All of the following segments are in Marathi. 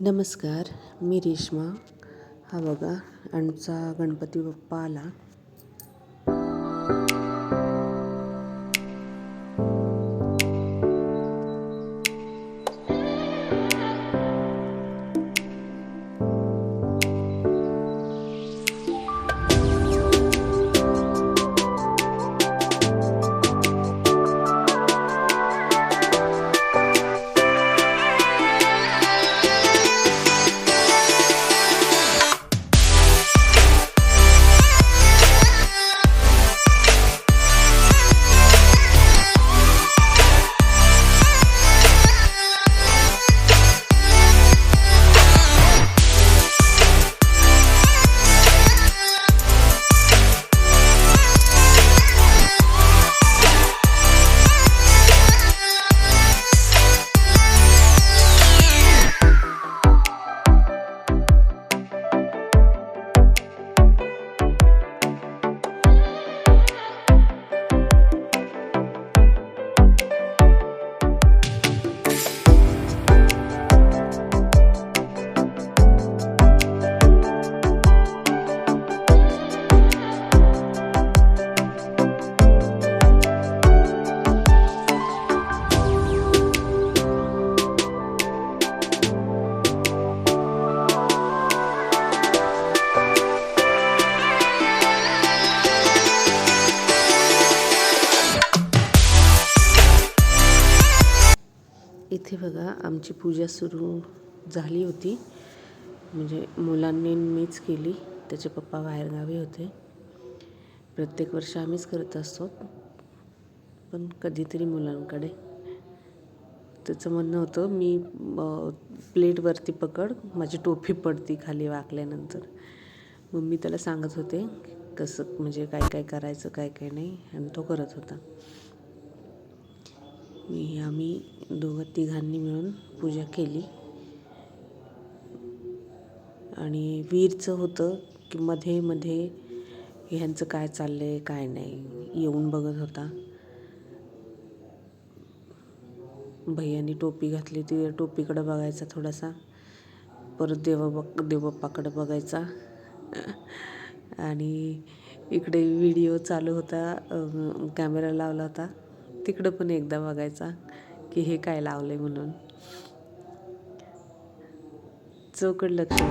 नमस्कार मी रेश्मा. हा बघा आमचा गणपती बाप्पा आला इथे बघा आमची पूजा सुरू झाली होती. म्हणजे मुलांनी मीच केली त्याचे पप्पा बाहेरगावी होते. प्रत्येक वर्ष आम्हीच करत असतो पण कधीतरी मुलांकडे. त्याचं म्हणणं होतं मी प्लेटवरती पकड माझी टोपी पडती खाली वाकल्यानंतर. मग मी त्याला सांगत होते कसं म्हणजे काय काय करायचं काय काय नाही आणि तो करत होता. मी आम्ही दोघं तिघांनी मिळून पूजा केली. आणि वीरचं होतं की मध्ये मध्ये ह्यांचं काय चाललं आहे काय नाही येऊन बघत होता. भैयानी टोपी घातली ती टोपीकडं बघायचा थोडासा. परत देवा बघ देवबाप्पाकडं बघायचा. आणि इकडे व्हिडिओ चालू होता कॅमेरा लावला होता. तिकडं पण एकदा बघायचा की हे काय लावलंय म्हणून. चौकड लक्ष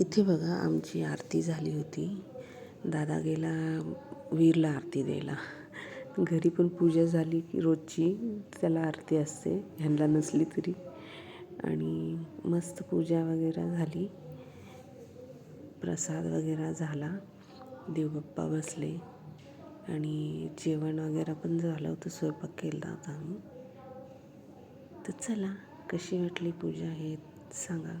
इथे बघा आमची आरती झाली होती. दादा गेला वीरला आरती द्यायला. घरी पण पूजा झाली की रोजची त्याला आरती असते ह्यांना नसली तरी. आणि मस्त पूजा वगैरे झाली. प्रसाद वगैरे झाला. देवबाप्पा बसले. आणि जेवण वगैरे पण झालं होतं स्वयंपाक केला होता आम्ही. तर चला कशी वाटली पूजा हे सांगा.